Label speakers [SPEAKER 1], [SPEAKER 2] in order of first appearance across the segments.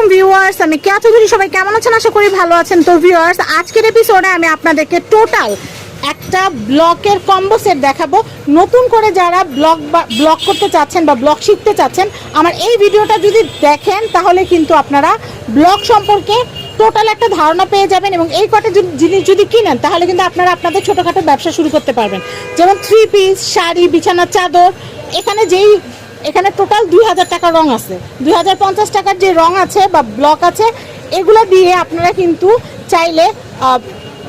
[SPEAKER 1] আলাইকুম ভিউয়ার্স, আমি কেয়া চৌধুরী সবাই কেমন আছেন? আশা করি ভালো আছেন। তো ভিউয়ার্স, আজকের এপিসোডে আমি আপনাদেরকে টোটাল একটা ব্লকের কম্বো সেট দেখাবো। নতুন করে যারা ব্লগ বা ব্লগ করতে চাচ্ছেন বা ব্লগ শিখতে চাচ্ছেন, আমার এই ভিডিওটা যদি দেখেন, তাহলে কিন্তু আপনারা ব্লগ সম্পর্কে টোটাল একটা ধারণা পেয়ে যাবেন এবং এই কটা জিনিস যদি কিনেন, তাহলে কিন্তু আপনারা আপনাদের ছোটোখাটো ব্যবসা শুরু করতে পারবেন। যেমন থ্রি পিস শাড়ি, বিছানার চাদর, এখানে যেই এখানে টোটাল দুই হাজার টাকা রং আছে। দুই হাজার পঞ্চাশ টাকার যে রং আছে বা ব্লক আছে এগুলো দিয়ে আপনারা কিন্তু চাইলে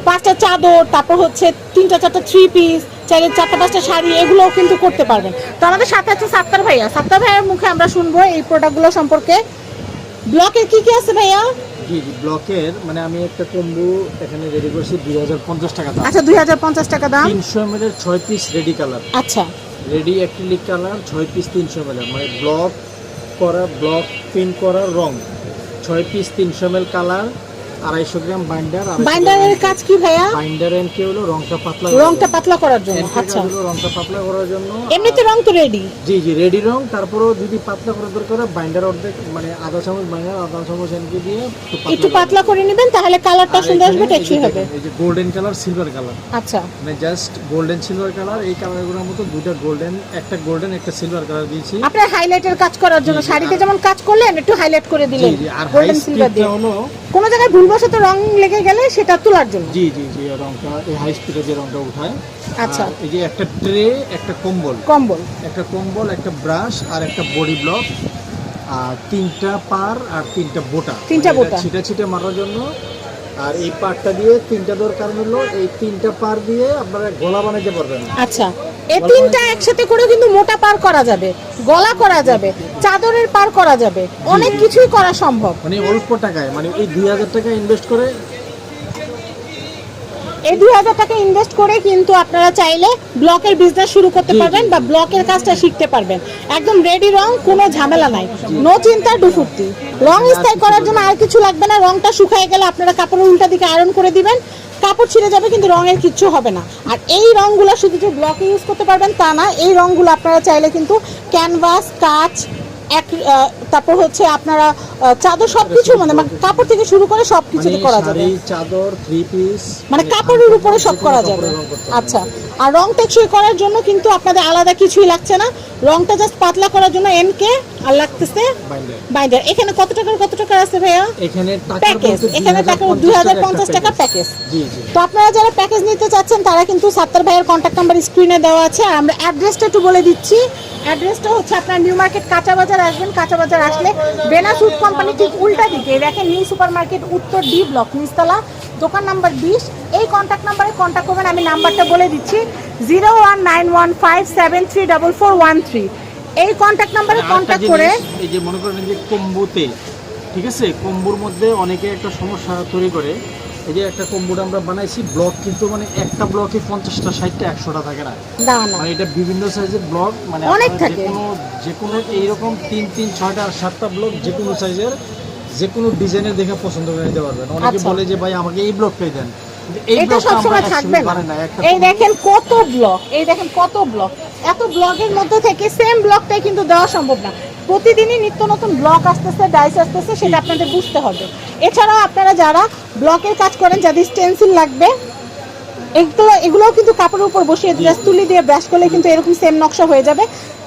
[SPEAKER 1] পাঁচটা চাদর তারপর হচ্ছে তিনটা চারটা থ্রি পিস চাইলে চারটা পাঁচটা শাড়ি এগুলোও কিন্তু করতে পারবেন। তো আমাদের সাথে আছে সাত্তার ভাইয়া। সাত্তার ভাইয়ের মুখে আমরা শুনব এই প্রোডাক্টগুলো সম্পর্কে। ব্লকের কি কি আছে ভাইয়া?
[SPEAKER 2] জি ব্লকের মানে আমি একটা কম্বু এখানে রেডি করছি দুই হাজার পঞ্চাশ টাকা দাম।
[SPEAKER 1] আচ্ছা দুই হাজার পঞ্চাশ টাকা দাম।
[SPEAKER 2] তিনশো এম এর ছয় পিস রেডি কালার
[SPEAKER 1] আচ্ছা।
[SPEAKER 2] রেডি অ্যাক্রিলিক কালার, ছয় পিস তিনশো এম মানে ব্লক করা ব্লক প্রিন্ট করা, রং। ছয় পিস তিনশো মেল কালার। আড়াইশো গ্রাম বাইন্ডার
[SPEAKER 1] বাইন্ডারের কাজ কি ভাইয়া?
[SPEAKER 2] বাইন্ডার এন্ড কে হলো রংটা পাতলা
[SPEAKER 1] রংটা। পাতলা করার জন্য আচ্ছা।
[SPEAKER 2] রংটা পাতলা করার জন্য।
[SPEAKER 1] এমনিতে রং তো রেডি
[SPEAKER 2] জি জি রেডি রং। তারপরেও যদি পাতলা করার দরকার বাইন্ডার অর্ধেক মানে আধা চামচ বাইন্ডার আধা চামচ এনকে দিয়ে
[SPEAKER 1] একটু পাতলা করে নেবেন তাহলে কালারটা সুন্দর আসবে টেকসই হবে।
[SPEAKER 2] এই যে গোল্ডেন কালার সিলভার কালার
[SPEAKER 1] আচ্ছা।
[SPEAKER 2] মানে জাস্ট গোল্ডেন সিলভার কালার এই কালারগুলোর মতো দুটো গোল্ডেন একটা গোল্ডেন একটা সিলভার কালার দিয়েছি।
[SPEAKER 1] আপনার হাইলাইটের কাজ করার জন্য শাড়িতে যেমন কাজ করলেন একটু হাইলাইট করে দিলেন গোল্ডেন সিলভার দিয়ে। কোনো জায়গায় ভুলবশত রং লেগে গেলে সেটা তোলার জন্য
[SPEAKER 2] জি জি জি এই রংটা এই হাই স্পিডে যে রংটা উঠায়
[SPEAKER 1] আচ্ছা।
[SPEAKER 2] এই যে একটা ট্রে একটা কম্বল
[SPEAKER 1] কম্বল
[SPEAKER 2] একটা কম্বল একটা ব্রাশ আর একটা বডি ব্লক আর তিনটা পার আর তিনটা বোটা
[SPEAKER 1] তিনটা
[SPEAKER 2] মানে
[SPEAKER 1] বোটা।
[SPEAKER 2] ছিটা ছিটে মারার জন্য আর এই পারটা দিয়ে তিনটা দরকার কারণ হলো। এই তিনটা পার দিয়ে আপনারা গলা বানাইতে পারবেন।
[SPEAKER 1] আচ্ছা এই তিনটা একসাথে করে কিন্তু মোটা পার করা যাবে গলা করা যাবে চাদরের পার করা যাবে অনেক কিছুই করা সম্ভব।
[SPEAKER 2] মানে অল্প টাকায় মানে এই দুই হাজার টাকা ইনভেস্ট করে
[SPEAKER 1] এই দুই হাজার টাকা ইনভেস্ট করে কিন্তু আপনারা চাইলে ব্লকের বিজনেস শুরু করতে পারবেন বা ব্লকের কাজটা শিখতে পারবেন। একদম রেডি রং কোনো ঝামেলা নাই। নো চিন্তা ডুফুর্তি রং স্থায়ী করার জন্য আর কিছু লাগবে না। রংটা শুকায় গেলে আপনারা কাপড়ের উল্টা দিকে আয়রন করে দিবেন। কাপড় ছিঁড়ে যাবে কিন্তু রঙের কিচ্ছু হবে না। আর এই রংগুলো শুধু যে ব্লকে ইউজ করতে পারবেন তা না এই রংগুলো আপনারা চাইলে কিন্তু ক্যানভাস কাচ এক তারপর হচ্ছে আপনারা চাদর সবকিছু মানে মানে কাপড় থেকে শুরু করে সব
[SPEAKER 2] মানে
[SPEAKER 1] করা যাবে।
[SPEAKER 2] চাদর থ্রি পিস
[SPEAKER 1] মানে কাপড়ের উপরে সব করা যাবে। আচ্ছা আর রং টেকসই করার জন্য কিন্তু আপনাদের আলাদা কিছুই লাগছে না। রংটা জাস্ট পাতলা করার জন্য এনকে আর লাগতেছে
[SPEAKER 2] বাইন্ডার
[SPEAKER 1] এখানে কত টাকার কত টাকা আছে ভাইয়া?
[SPEAKER 2] এখানে
[SPEAKER 1] প্যাকেজ এখানে টাকা দুই হাজার পঞ্চাশ টাকা প্যাকেজ তো আপনারা যারা প্যাকেজ নিতে চাচ্ছেন তারা কিন্তু সাত্তার ভাইয়ের কন্ট্যাক্ট নাম্বার স্ক্রিনে দেওয়া আছে। আর আমরা অ্যাড্রেসটা একটু বলে দিচ্ছি। অ্যাড্রেসটা হচ্ছে আপনার নিউ মার্কেট কাঁচা বাজার আসবেন। কাঁচা বাজার আসলে বেনা ফুড কোম্পানি ঠিক উল্টা দিকে। দেখেন নিউ সুপার মার্কেট উত্তর ডি ব্লক নিচতলা। দোকান নাম্বার বিশ। এই কন্ট্যাক্ট নাম্বারে কন্ট্যাক্ট করবেন। আমি নাম্বারটা বলে দিচ্ছি। Zero one nine one five seven three double four one three. এই কন্ট্যাক্ট নাম্বারে কন্ট্যাক্ট করে
[SPEAKER 2] এই যে মনে করেন যে কম্বুতে ঠিক আছে? কম্বুর মধ্যে অনেকে একটা সমস্যা তৈরি করে। এই যে একটা কম্বুটা আমরা বানাইছি ব্লক কিন্তু মানে একটা ব্লকে পঞ্চাশটা ষাটটা একশোটা থাকে না? মানে এটা বিভিন্ন সাইজের ব্লক মানে
[SPEAKER 1] অনেক থাকে।
[SPEAKER 2] কোনো যে কোনো এইরকম তিন তিন ছয়টা সাতটা ব্লক যে কোনো সাইজের যে কোনো ডিজাইনের দেখে পছন্দ করে নিতে পারবেন। অনেকে
[SPEAKER 1] আচ্ছা।
[SPEAKER 2] বলে যে ভাই আমাকে এই ব্লকটাই দেন।
[SPEAKER 1] এটা সবসময় থাকবে না। এই দেখেন কত ব্লক এই দেখেন কত ব্লক এত ব্লকের মধ্যে থেকে সেম ব্লকটাই কিন্তু দেওয়া সম্ভব না। প্রতিদিনই নিত্য নতুন ব্লক আসতেছে ডাইস আসতেছে সেটা আপনাদের বুঝতে হবে। এছাড়াও আপনারা যারা ব্লকের কাজ করেন যাদের স্টেন্সিল লাগবে এগুলো এগুলোও কিন্তু কাপড়ের উপর বসিয়ে তুলি দিয়ে ব্রাশ করলে কিন্তু এরকম সেম নকশা হয়ে যাবে।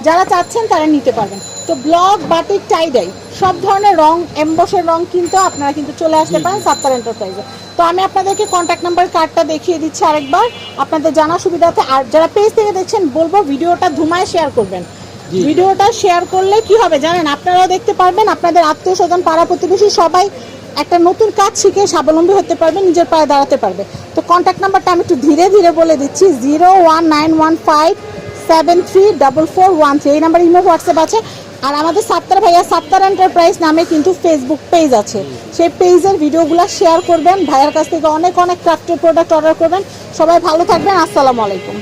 [SPEAKER 1] যারা চাচ্ছেন তারা নিতে পারবেন। তো ব্লক বাটিক টাইডাই সব ধরনের রং এমবসের রং কিন্তু আপনারা কিন্তু চলে আসতে পারেন সাত্তার এন্টারপ্রাইজে তো আমি আপনাদেরকে কন্ট্যাক্ট নাম্বার কার্ডটা দেখিয়ে দিচ্ছি আরেকবার। আপনাদের জানা সুবিধাতে আর যারা পেজ থেকে দেখছেন বলব ভিডিওটা ধুমায় শেয়ার করবেন। ভিডিওটা শেয়ার করলে কি হবে জানেন? আপনারাও দেখতে পারবেন আপনাদের আত্মীয় স্বজন পাড়া প্রতিবেশী সবাই একটা নতুন কাজ শিখে স্বাবলম্বী হতে পারবে নিজের পায়ে দাঁড়াতে পারবে। তো কন্ট্যাক্ট নাম্বারটা আমি একটু ধীরে ধীরে বলে দিচ্ছি zero one nine one five seven three double four one three এই নাম্বার ইমো হোয়াটসঅ্যাপ আছে। আর আমাদের সাত্তার ভাইয়া, সাত্তার এন্টারপ্রাইজ নামে কিন্তু ফেসবুক পেজ আছে। সেই পেজের ভিডিওগুলো শেয়ার করবেন, ভাইয়ার কাছ থেকে অনেক অনেক ক্রাফটের প্রোডাক্ট অর্ডার করবেন। সবাই ভালো থাকবেন, আসসালামু আলাইকুম।